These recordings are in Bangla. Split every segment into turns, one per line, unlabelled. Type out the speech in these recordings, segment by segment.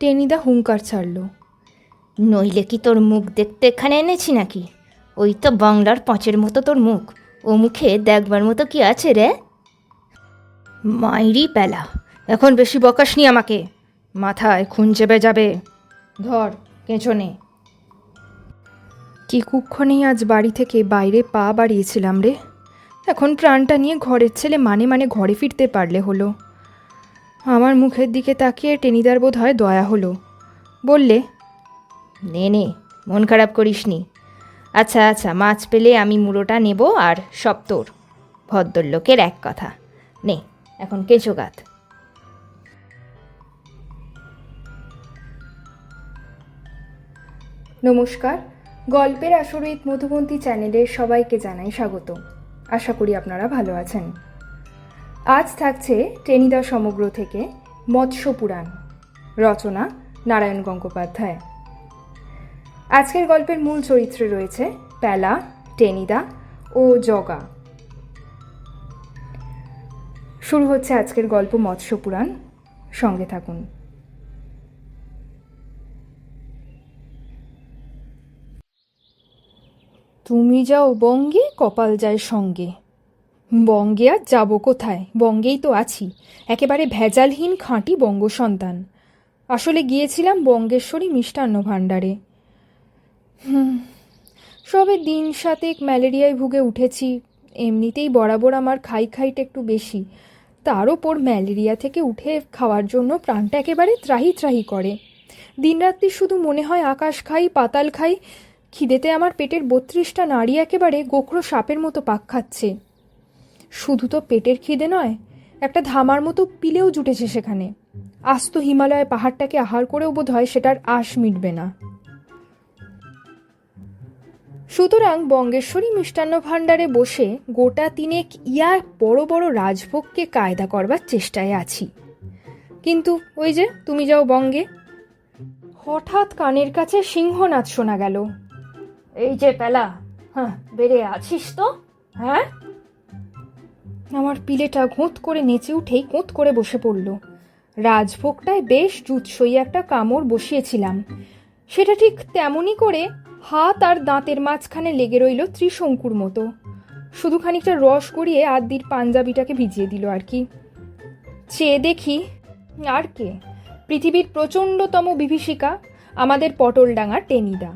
টেনিদা হুঙ্কার ছাড়ল।
নইলে কি তোর মুখ দেখতে এখানে এনেছি নাকি? ওই তো বাংলার পাঁচের মতো তোর মুখ। ও মুখে দেখবার মতো কি আছে রে? মাইরি পেলা এখন বেশি বকাসনি আমাকে। মাথায় খুন চেপে যাবে। ধর কেঁচনে
কি কুক্ষণেই আজ বাড়ি থেকে বাইরে পা বাড়িয়েছিলাম রে। এখন প্রাণটা নিয়ে ঘরের ছেলে মানে মানে ঘরে ফিরতে পারলে হলো। আমার মুখের দিকে তাকিয়ে টেনিদার বোধ হয় দয়া হলো। বললে
নে নে মন খারাপ করিসনি। আচ্ছা আচ্ছা মাছ পেলে আমি মুড়োটা নেব আর সব তোর। ভদ্রলোকের এক কথা। নে এখন কেঁচো গাত
নমস্কার। গল্পের আসরিত মধুবন্তী চ্যানেলে সবাইকে জানাই স্বাগত। আশা করি আপনারা ভালো আছেন। আজ থাকছে টেনিদা সমগ্র থেকে মৎস্য পুরাণ। রচনা নারায়ণ গঙ্গোপাধ্যায়। আজকের গল্পের মূল চরিত্রে রয়েছে প্যালা, টেনিদা ও জগা। শুরু হচ্ছে আজকের গল্প মৎস্য পুরাণ। সঙ্গে থাকুন। তুমি যাও বঙ্গে, কপাল যায় সঙ্গে। বঙ্গে আর যাব কোথায়? বঙ্গেই তো আছি। একেবারে ভেজালহীন খাঁটি বঙ্গ সন্তান। আসলে গিয়েছিলাম বঙ্গেশ্বরী মিষ্টান্ন ভাণ্ডারে। সবে দিন সাতেক ম্যালেরিয়ায় ভুগে উঠেছি। এমনিতেই বরাবর আমার খাই খাইটা একটু বেশি। তার ওপর ম্যালেরিয়া থেকে উঠে খাওয়ার জন্য প্রাণটা একেবারে ত্রাহি ত্রাহি করে। দিনরাত্রি শুধু মনে হয় আকাশ খাই, পাতাল খাই, খিদেতে আমার পেটের বত্রিশটা নাড়ি একেবারে গোখরো সাপের মতো পাক খাচ্ছে। শুধু তো পেটের খিদে নয়, একটা ধামার মতো পিলেও জুটেছে সেখানে। আস্ত হিমালয় পাহাড়টাকে আহার করেও বোধ হয় সেটার আশ মিটবে না। সুতরাং বঙ্গেশ্বরী মিষ্টান্ন ভাণ্ডারে বসে গোটা তিনেক ইয়া বড় বড় রাজভোগকে কায়দা করবার চেষ্টায় আছি। কিন্তু ওই যে, তুমি যাও বঙ্গে। হঠাৎ কানের কাছে সিংহনাথ শোনা গেল।
এই যে পেলা হ্যাঁ বেড়ে আছিস তো? হ্যাঁ?
আমার পিলেটা ঘোঁত করে নেচে উঠেই কোঁত করে বসে পড়ল। রাজভোগটায় বেশ জুৎসই একটা কামড় বসিয়েছিলাম। সেটা ঠিক তেমনই করে হাত আর দাঁতের মাঝখানে লেগে রইল ত্রিশঙ্কুর মতো। শুধু খানিকটা রস গড়িয়ে আদ্যির পাঞ্জাবিটাকে ভিজিয়ে দিল আর কি। চেয়ে দেখি আর কে? পৃথিবীর প্রচণ্ডতম বিভীষিকা, আমাদের পটলডাঙ্গার টেনিদা।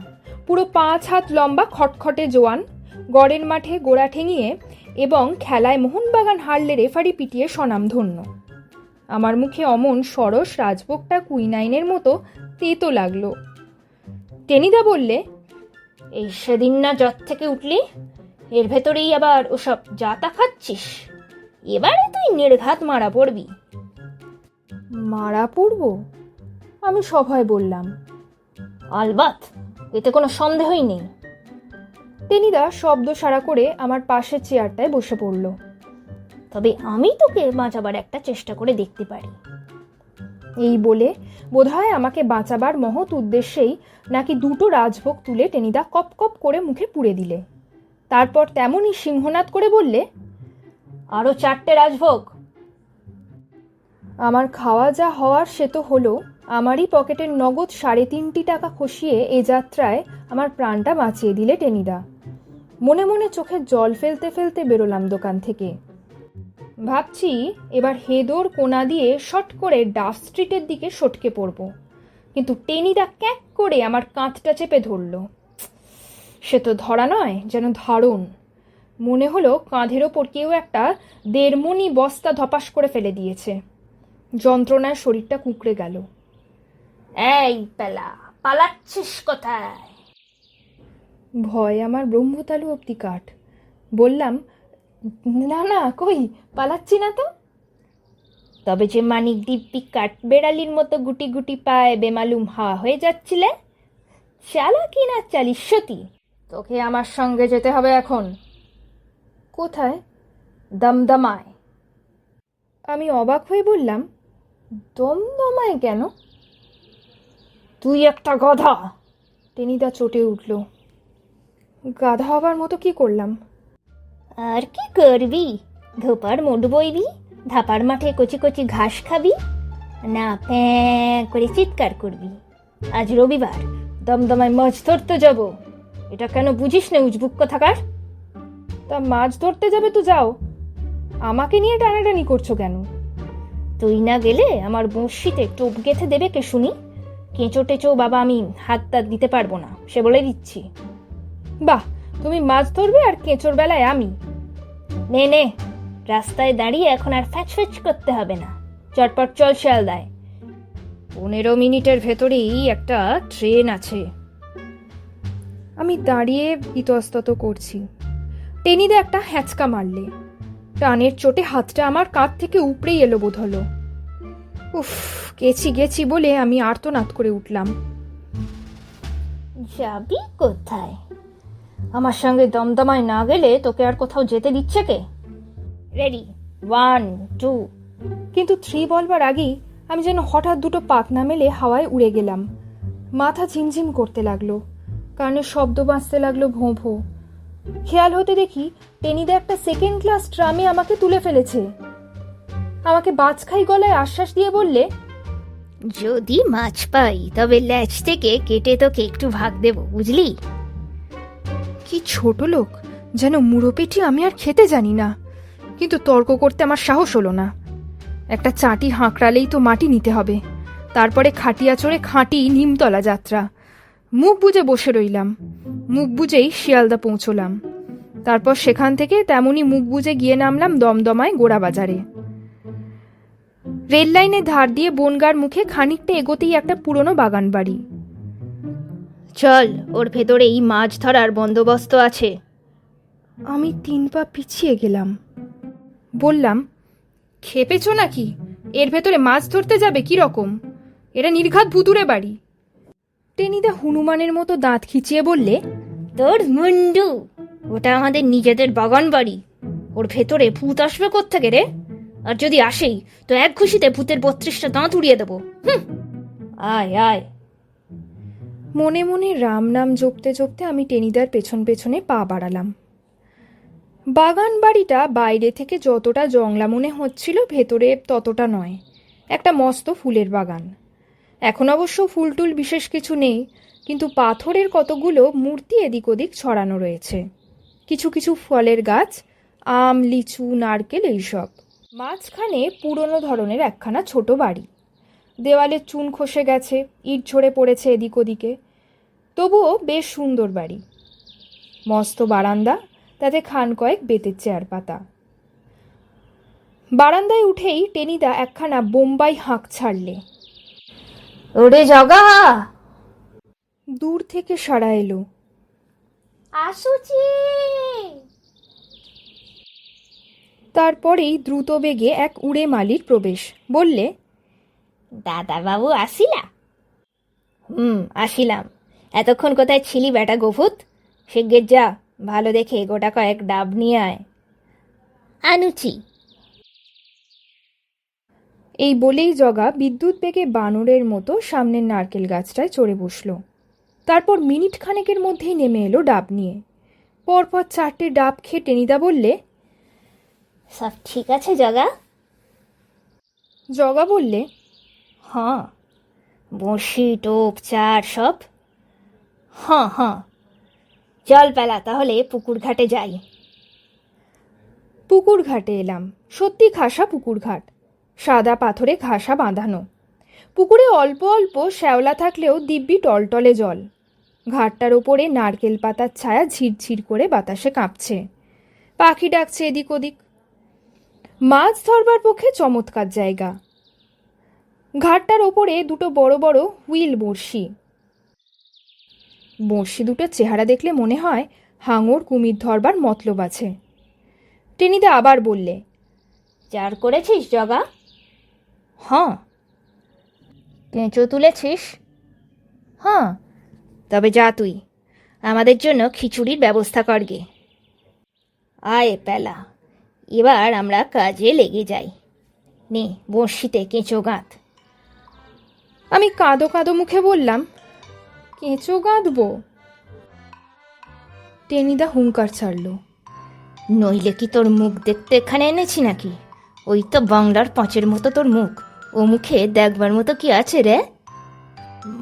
পুরো পাঁচ হাত লম্বা, খটখটে জোয়ান, গড়ের মাঠে গোড়া ঠেঙিয়ে এবং খেলায় মোহনবাগান হারলে রেফারি পিটিয়ে স্বনামধন্য। আমার মুখে অমন সরস রাজভোগটা কুইনাইনের মতো তেতো লাগল। টেনিদা বললে
এই সেদিন না জ্বর থেকে উঠলি? এর ভেতরেই আবার ওসব জাতা খাচ্ছিস? এবারে তুই নির্ঘাত মারা পড়বি।
মারা পড়ব? আমি সভায় বললাম।
আলবাত এতে কোনো সন্দেহই নেই।
টেনিদা শব্দ সারা করে আমার পাশের চেয়ারটায় বসে পড়ল।
তবে আমি তোকে বাঁচাবার একটা চেষ্টা করে দেখতে পারি।
এই বলে বোধহয় আমাকে বাঁচাবার মহৎ উদ্দেশ্যেই নাকি দুটো রাজভোগ তুলে টেনিদা কপ কপ করে মুখে পুড়ে দিলে। তারপর তেমনই সিংহনাদ করে বললে
আরও চারটে রাজভোগ।
আমার খাওয়া যা হওয়ার সে তো হলো আমারই পকেটের নগদ সাড়ে তিনটি টাকা খসিয়ে এ যাত্রায় আমার প্রাণটা বাঁচিয়ে দিলে টেনিদা। মনে মনে চোখে জল ফেলতে ফেলতে বেরোলাম দোকান থেকে। ভাবছি এবার হেদোর কোনা দিয়ে শট করে ডাফ স্ট্রিটের দিকে সটকে পড়ব। কিন্তু টেনিদা ক্যাক করে আমার কাঁধটা চেপে ধরল। সে তো ধরা নয়, যেন ধারণ। মনে হলো কাঁধের ওপর কেউ একটা দেড়মনি বস্তা ধপাস করে ফেলে দিয়েছে। যন্ত্রণায় শরীরটা কুঁকড়ে গেল।
এই পেলা, পালাচ্ছিস কোথায়?
ভয় আমার ব্রহ্মতালু অব্দি কাঠ। বললাম না না কই? পালাচ্ছি না তো?
তবে যে মানিক দিব্যি কাঠ বেড়ালির মতো গুটি গুটি পায়ে বেমালুম হা হয়ে যাচ্ছিলে? চালা কি না চালিস সতী।
তোকে আমার সঙ্গে যেতে হবে এখন। কোথায়? দমদমায়। আমি অবাক হয়ে বললাম দমদমায় কেন?
তুই একটা গধা!
টেনিদা চটে উঠল। গাধা হবার মতো কি করলাম?
আর কি করবি? ধোপার মোট বইবি ধাপার মাঠে কচি কচি ঘাস খাবি না প্যাঁ করে চিৎকার করবি। আজ রবিবার দমদমায় মাছ ধরতে যাব। এটা কেন বুঝিস না উজবুক থাকার
তা মাছ ধরতে যাবে তো যাও। আমাকে নিয়ে টানাটানি করছ কেন?
তুই না গেলে আমার বঁড়শিতে টোপ গেথে দেবে কে শুনি? কেঁচো টেচো বাবা আমি হাত তাত দিতে পারব না সে বলে দিচ্ছি।
বাহ, তুমি মাছ ধরবে আর কেঁচোর বেলায় আমি।
নে নে, রাস্তায় দাঁড়িয়ে এখন আর ফ্যাচ ফ্যাচ করতে হবে না। চটপট চল, শিয়ালদায়। পনেরো মিনিটের ভেতরেই একটা ট্রেন আছে।
আমি দাঁড়িয়ে ইতস্তত করছি। টেনিদা একটা হ্যাঁচকা মারলে। টানের চোটে হাতটা আমার কাঁধ থেকে উপড়েই এলো বোধ হলো। উফ, গেছি গেছি বলে আমি আর্তনাদ করে উঠলাম।
যাবি কোথায়? আমার সঙ্গে দমদমায় না গেলে তোকে আর কোথাও যেতে দিচ্ছে কে? রেডি ওয়ান টু
কিন্তু থ্রি বলবার আগেই আমি যেন হঠাৎ দুটো পাখনা মেলে হাওয়ায় উড়ে গেলাম। মাথা ঝিমঝিম করতে লাগল কানে শব্দ বাঁচতে লাগল ভোঁ ভোঁ। খেয়াল হতে দেখি টেনিদা একটা সেকেন্ড ক্লাস ট্রামে আমাকে তুলে ফেলেছে। আমাকে বাজখাই গলায় আশ্বাস দিয়ে বললে
যদি মাছ পাই তবে ল্যাচ থেকে কেটে তোকে একটু ভাগ দেব বুঝলি?
কি ছোট লোক, যেন মুড়োপেটি আমি আর খেতে জানি না। কিন্তু তর্ক করতে আমার সাহস হলো না। একটা চাটি হাঁকড়ালেই তো মাটি নিতে হবে। তারপরে খাটিয়া চড়ে খাঁটি নিমতলা যাত্রা। মুখ বুজে বসে রইলাম। মুখ বুজেই শিয়ালদা পৌঁছলাম। তারপর সেখান থেকে তেমনি মুখ বুজে গিয়ে নামলাম দমদমায় গোড়া বাজারে। রেল লাইনের ধার দিয়ে বনগার মুখে খানিকটা এগোতেই একটা পুরনো বাগান বাড়ি
চল ওর ভেতরেই মাছ ধরার বন্দোবস্ত আছে।
আমি তিন পা পিছিয়ে গেলাম। বললাম খেপেছ নাকি? এর ভেতরে মাছ ধরতে যাবে কি রকম? এটা নির্ঘাত ভুতুরে বাড়ি। টেনিদা হনুমানের মতো দাঁত খিচিয়ে বললে
তোর মুন্ডু ওটা আমাদের নিজেদের বাগান বাড়ি। ওর ভেতরে ভূত আসবে কোত্থেকে রে? আর যদি আসেই তো এক খুশিতে ভূতের বত্রিশটা দাঁত উড়িয়ে দেবো। হুম। আয় আয়।
মনে মনে রাম নাম জপতে জপতে আমি টেনিদার পেছন পেছনে পা বাড়ালাম। বাগান বাড়িটা বাইরে থেকে যতটা জংলা মনে হচ্ছিল, ভেতরে ততটা নয়। একটা মস্ত ফুলের বাগান। এখন অবশ্য ফুলটুল বিশেষ কিছু নেই, কিন্তু পাথরের কতগুলো মূর্তি এদিক ওদিক ছড়ানো রয়েছে। কিছু কিছু ফলের গাছ, আম, লিচু, নারকেল এইসব। মাঝখানে পুরনো ধরনের একখানা ছোট বাড়ি। দেওয়ালে চুন খসে গেছে ইট ঝরে পড়েছে এদিক ওদিকে। তবুও বেশ সুন্দর বাড়ি। মস্ত বারান্দা তাতে খান কয়েক বেতের চেয়ার পাতা। বারান্দায় উঠেই টেনিদা একখানা বোম্বাই হাঁক ছাড়লে।
ওরে জগা!
দূর থেকে সাড়া এলো।
আসুচি!
তারপরেই দ্রুত বেগে এক উড়ে মালির প্রবেশ। বললে
দাদা বাবু আসিলা হুম আসিলাম। এতক্ষণ কোথায় ছিলি বেটা গোভূত? শিগগির যা ভালো দেখে গোটা কয়েক ডাব নিয়ে আয়। আনুচি।
এই বলেই জগা বিদ্যুৎ বেগে বানরের মতো সামনের নারকেল গাছটায় চড়ে বসল। তারপর মিনিট খানেকের মধ্যেই নেমে এলো ডাব নিয়ে। পরপর চারটে ডাব খেয়ে টেনিদা বললে
সব ঠিক আছে জগা?
জগা বললে
হ্যাঁ। বড়শি টোপ, চার, সব? হ্যাঁ হ্যাঁ। চল পেলা, তাহলে পুকুর ঘাটে যাই।
পুকুর ঘাটে এলাম। সত্যি খাসা পুকুর ঘাট। সাদা পাথরে ঘাসা বাঁধানো। পুকুরে অল্প অল্প শ্যাওলা থাকলেও দিব্যি টলটলে জল। ঘাটটার ওপরে নারকেল পাতার ছায়া ঝিরঝির করে বাতাসে কাঁপছে। পাখি ডাকছে এদিক ওদিক। মাছ ধরবার পক্ষে চমৎকার জায়গা। ঘাটটার ওপরে দুটো বড় বড় হুইল বড়শি। বড়শি দুটো চেহারা দেখলে মনে হয় হাঙর কুমির ধরবার মতলব আছে। টেনিদা আবার বললে
চার করেছিস জগা হ্যাঁ। কেঁচো তুলেছিস? হ্যাঁ। তবে যা তুই। আমাদের জন্য খিচুড়ির ব্যবস্থা করগে আয় পেলা এবার আমরা কাজে লেগে যাই। নে বড়শিতে কেঁচো গাঁথ।
আমি কাঁদো কাঁদো মুখে বললাম, কেঁচো গাঁদবো টেনিদা হুঙ্কার ছাড়ল,
নইলে কি তোর মুখ দেখতে এখানে এনেছি নাকি? ওই তো বাংলার পাঁচের মতো তোর মুখ। ও মুখে দেখবার মতো কি আছে রে?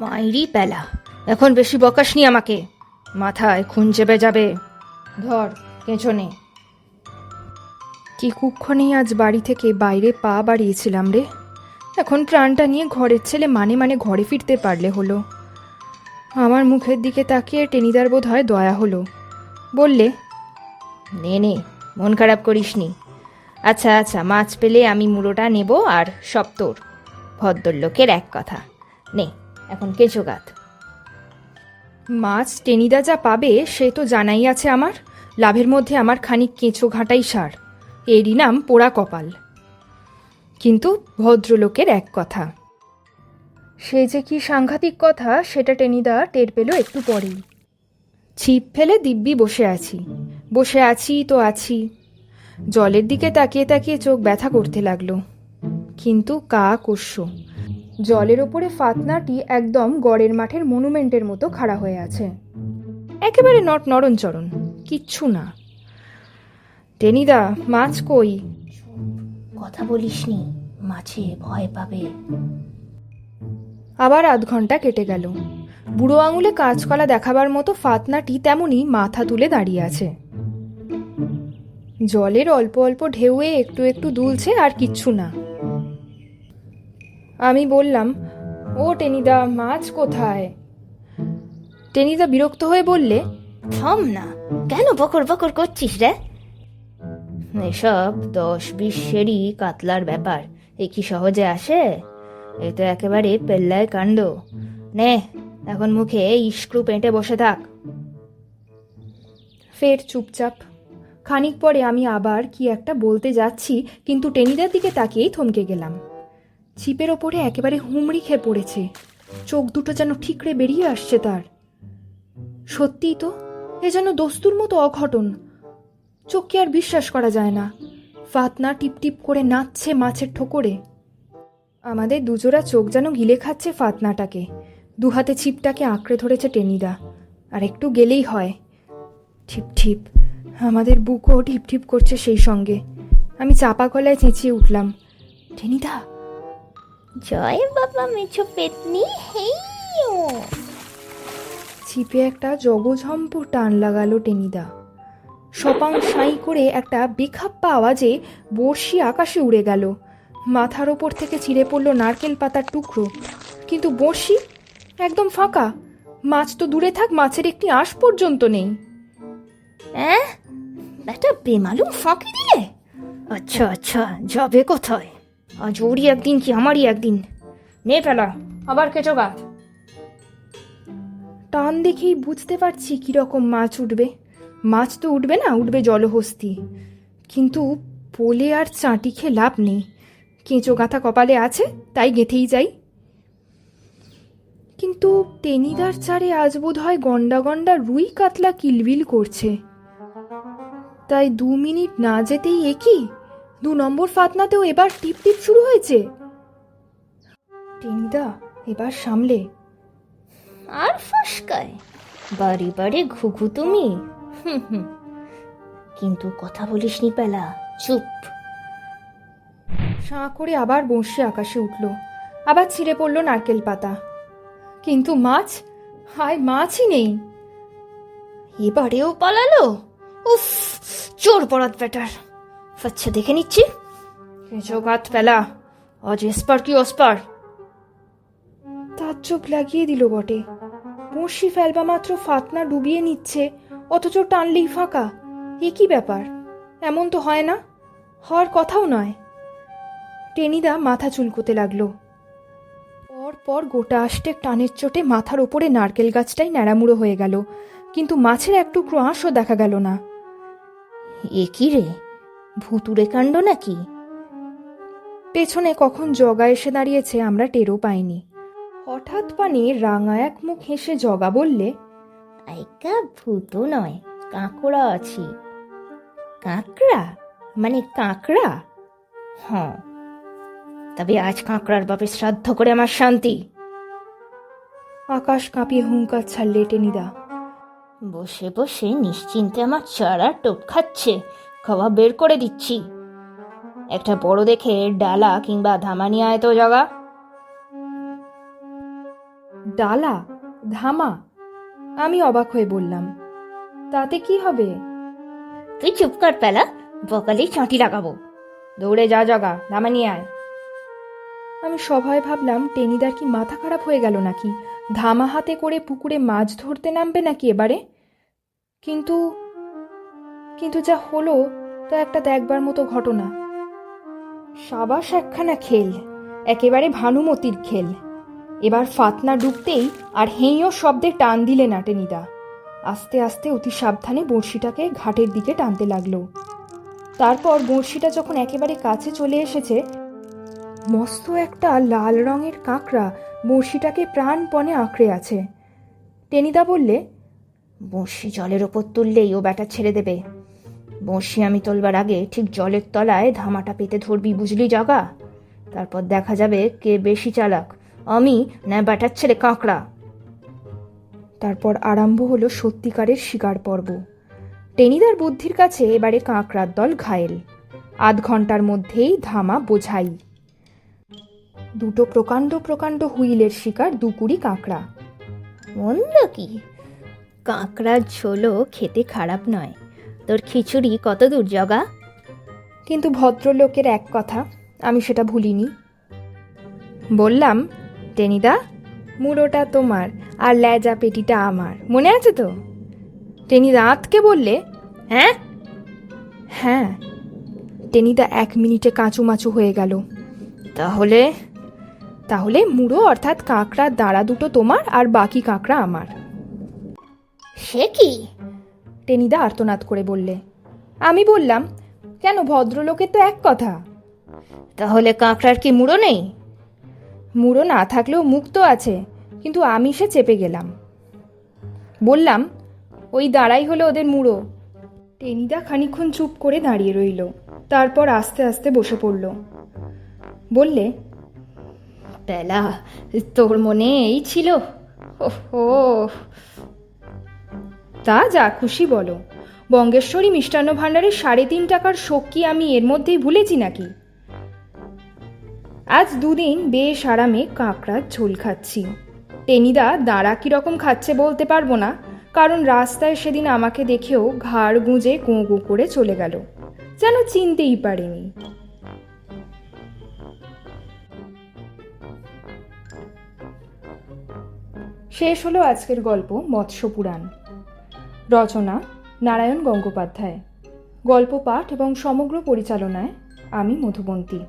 মাইরি পেলা এখন বেশি বকাস নি আমাকে। মাথায় খুন চেপে যাবে। ধর পেছনে
কি কুক্ষণেই আজ বাড়ি থেকে বাইরে পা বাড়িয়েছিলাম রে। এখন প্রাণটা নিয়ে ঘরের ছেলে মানে মানে ঘরে ফিরতে পারলে হলো। আমার মুখের দিকে তাকিয়ে টেনিদার বোধ হয় দয়া হলো। বললে,
নে নে, মন খারাপ করিসনি। আচ্ছা আচ্ছা মাছ পেলে আমি মুড়োটা নেব আর সব তোর। ভদ্রলোকের এক কথা। নে, এখন কেঁচো গাত।
মাছ টেনিদা যা পাবে সে তো জানাই আছে আমার। লাভের মধ্যে আমার খানিক কেঁচো ঘাটাই সার। এরই নাম পোড়া কপাল। কিন্তু ভদ্রলোকের এক কথা। সে যে কি সাংঘাতিক কথা, সেটা টেনিদা টের পেল একটু পরেই। ছিপ ফেলে দিব্যি বসে আছি। বসে আছি তো আছি। জলের দিকে তাকিয়ে তাকিয়ে চোখ ব্যথা করতে লাগল। কিন্তু কা কোষ্য জলের ওপরে ফাতনাটি একদম গড়ের মাঠের মনুমেন্টের মতো খাড়া হয়ে আছে। একেবারে নট নরণচরণ কিচ্ছু না। টেনিদা, মাছ কই?
কথা বলিসনি মাছে ভয় পাবে।
আবার আধ ঘণ্টা কেটে গেল। বুড়ো আঙুলে কাঁচকলা দেখাবার মতো ফাতনাটি তেমনই মাথা তুলে দাঁড়িয়ে আছে। জলের অল্প অল্প ঢেউয়ে একটু একটু দুলছে আর কিচ্ছু না। আমি বললাম ও টেনিদা মাছ কোথায়? টেনিদা বিরক্ত হয়ে বললে
থাম না কেন বকর বকর করছিস রে? এসব দশ বিশ সেরি কাতলার ব্যাপার। এ কি সহজে আসে? এ তো একেবারে পেল্লায় কাণ্ড। নে এখন মুখে ইস্ক্রু পেঁটে বসে থাক।
ফের চুপচাপ। খানিক পরে আমি আবার কি একটা বলতে যাচ্ছি কিন্তু টেনিদার দিকে তাকিয়েই থমকে গেলাম। ছিপের ওপরে একেবারে হুমড়ি খেয়ে পড়েছে। চোখ দুটো যেন ঠিকরে বেরিয়ে আসছে তার। সত্যিই তো এ যেন দস্তুর মতো অঘটন। চোখকে আর বিশ্বাস করা যায় না। ফাতনা টিপ টিপ করে নাচছে মাছের ঠোকরে। আমাদের দুজোড়া চোখ যেন গিলে খাচ্ছে ফাতনাটাকে। দুহাতে ছিপটাকে আঁকড়ে ধরেছে টেনিদা। আর একটু গেলেই হয়। ঠিপ ঠিপ আমাদের বুকও ঠিপ ঠিপ করছে সেই সঙ্গে। আমি চাপা গলায় চেঁচিয়ে উঠলাম টেনিদা!
জয় বাবা মেছো পেতনি
ছিপে একটা জগঝম্প টান লাগালো টেনিদা। সপাং সাই করে একটা বেখাপ্পা আওয়াজে বড়শি আকাশে উড়ে গেল। মাথার ওপর থেকে ছিঁড়ে পড়ল নারকেল পাতার টুকরো। কিন্তু বড়শি একদম ফাঁকা। মাছ তো দূরে থাক মাছের একটি আঁশ পর্যন্ত নেই।
হ্যাঁ একটা বেমালুম ফাঁকি দিলে? আচ্ছা আচ্ছা যাবে কোথায়? আজ ওরই একদিন কি আমারই একদিন? নে ফেলা আবার কেচো গাছ
টান দেখেই বুঝতে পারছি কীরকম মাছ উঠবে। মাছ তো উঠবে না, উঠবে জলহস্তি। কিন্তু পোলে আর চাঁটি খেয়ে লাভ নেই। কেঁচো গাঁথা কপালে আছে, তাই গেঁথেই যাই। কিন্তু টেনিদার চারে আজ বোধ হয় গন্ডা গন্ডা রুই কাতলা কিলবিল করছে। তাই দু মিনিট না যেতেই একই দু নম্বর ফাতনাতেও এবার টিপ টিপ শুরু হয়েছে। টেনিদা এবার সামলে।
আর ফসকায়। বাড়ি বাড়ি ঘুঘু তুমি। হুম হুম কিন্তু কথা বলিসনি পেলা, চুপ।
সাঁ করে আবার বঁড়শি আকাশে উঠল, আবার ছিঁড়ে পড়ল নারকেল পাতা। কিন্তু মাছ? হায়, মাছই নেই।
এবারেও পালালো? উফ, চোর পড়াত ব্যাটার আচ্ছা দেখে নিচ্ছি। কেঁচো গাত পেলা, আজ এসপার কি ওসপার
তার চোখ লাগিয়ে দিল বটে। বঁড়শি ফেলবা মাত্র ফাতনা ডুবিয়ে নিচ্ছে অথচ টানলেই ফাঁকা। এ কি ব্যাপার? এমন তো হয় না। হওয়ার কথাও নয়। টেনিদা মাথা চুলকোতে লাগল। পর গোটা আষ্টেক টানের চোটে মাথার ওপরে নারকেল গাছটাই ন্যাড়ামুড়ো হয়ে গেল, কিন্তু মাছের এক টুকরো আঁশও দেখা গেল না।
এ কি রে? ভুতুরে কাণ্ড নাকি?
পেছনে কখন জগা এসে দাঁড়িয়েছে আমরা টেরও পাইনি। হঠাৎ পানে রাঙা এক মুখ হেসে জগা বললে
আইকা ভূত নয় কাঁকড়া আছি। কাঁকড়া? মানে কাঁকড়া? হ্যাঁ। তবে আজ কাঁকড়ার বাপে শ্রাদ্ধ করে আমার শান্তি।
আকাশ কাঁপিয়ে হুঙ্কার ছাড়লে টেনিদা
বসে বসে নিশ্চিন্তে আমার চারা টোপ খাচ্ছে খাওয়া বের করে দিচ্ছি। একটা বড় দেখে ডালা কিংবা ধামা নিয়ে আয় তো জগা।
ডালা? ধামা? আমি অবাক হয়ে বললাম তাতে কি হবে?
তুই চুপ কর পেলা বকালেই চাঁটি লাগাবো। দৌড়ে যা জগা ধামা নিয়ে আয়।
আমি সভায় ভাবলাম টেনিদার কি মাথা খারাপ হয়ে গেল নাকি? ধামা হাতে করে পুকুরে মাছ ধরতে নামবে নাকি এবারে? কিন্তু কিন্তু যা হলো তা একটা দেখবার মতো ঘটনা। সাবাস একখানা খেল একেবারে ভানুমতির খেল। এবার ফাতনা ডুবতেই আর হেঁয়ো শব্দে টান দিলে না টেনিদা আস্তে আস্তে অতি সাবধানে বড়শিটাকে ঘাটের দিকে টানতে লাগল। তারপর বড়শিটা যখন একেবারে কাছে চলে এসেছে, মস্ত একটা লাল রঙের কাঁকড়া বড়শিটাকে প্রাণপণে আঁকড়ে আছে। টেনিদা বললে,
বঁড়শি জলের ওপর তুললেই ও ব্যাটা ছেড়ে দেবে। বঁড়শি আমি তোলবার আগে ঠিক জলের তলায় ধামাটা পেতে ধরবি, বুঝলি জগা? তারপর দেখা যাবে কে বেশি চালাক। আমি না ব্যাটার ছেলে কাঁকড়া।
তারপর আরম্ভ হলো সত্যিকারের শিকার পর্ব। টেনিদার বুদ্ধির কাছে এবারে কাঁকড়ার দল ঘায়েল। আধ ঘণ্টার মধ্যেই ধামা বোঝাই। দুটো প্রকাণ্ড প্রকাণ্ড হুইলের শিকার দুকুড়ি কাঁকড়া।
মন্দ কি? কাঁকড়ার ঝোলও খেতে খারাপ নয়। তোর খিচুড়ি কত দূর জগা?
কিন্তু ভদ্রলোকের এক কথা আমি সেটা ভুলিনি। বললাম টেনিদা মুড়োটা তোমার আর ল্যাজা পেটিটা আমার। মনে আছে তো? টেনিদা আঁতকে বললে
হ্যাঁ?
হ্যাঁ। টেনিদা এক মিনিটে কাঁচু কাঁচুমাচু হয়ে গেল।
তাহলে?
তাহলে মুড়ো অর্থাৎ কাঁকড়ার দাঁড়া দুটো তোমার আর বাকি কাঁকড়া আমার।
সে কি?
টেনিদা আর্তনাদ করে বললে। আমি বললাম, কেন ভদ্রলোকের তো এক কথা?
তাহলে কাঁকড়ার কি মুড়ো নেই?
মুড়ো না থাকলেও মুখ তো আছে, কিন্তু আমি সে চেপে গেলাম। বললাম, ওই দাঁড়াই হলো ওদের মুড়ো। টেনিদা খানিক্ষণ চুপ করে দাঁড়িয়ে রইল, তারপর আস্তে আস্তে বসে পড়ল। বললে,
বেলা, তোর মনে এই ছিল?
ও তা যা, খুশি বলো। বঙ্গেশ্বরী মিষ্টান্ন ভাণ্ডারের সাড়ে তিন টাকার শোক কি আমি এর মধ্যেই ভুলেছি নাকি? আজ দুদিন বেশ আরামে কাঁকড়ার ঝোল খাচ্ছি। টেনিদা দাঁড়া কীরকম খাচ্ছে বলতে পারব না, কারণ রাস্তায় সেদিন আমাকে দেখেও ঘাড় গুঁজে গোঁ করে চলে গেল। যেন চিনতেই পারিনি। শেষ হলো আজকের গল্প মৎস্য পুরাণ। রচনা নারায়ণ গঙ্গোপাধ্যায়। গল্প পাঠ এবং সমগ্র পরিচালনায় আমি মধুবন্তী।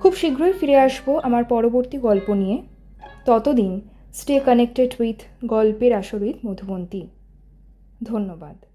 খুব শীঘ্রই ফিরে আসব আমার পরবর্তী গল্প নিয়ে। ততদিন স্টে কানেক্টেড উইথ গল্পের আসরিত মধুবন্তী ধন্যবাদ।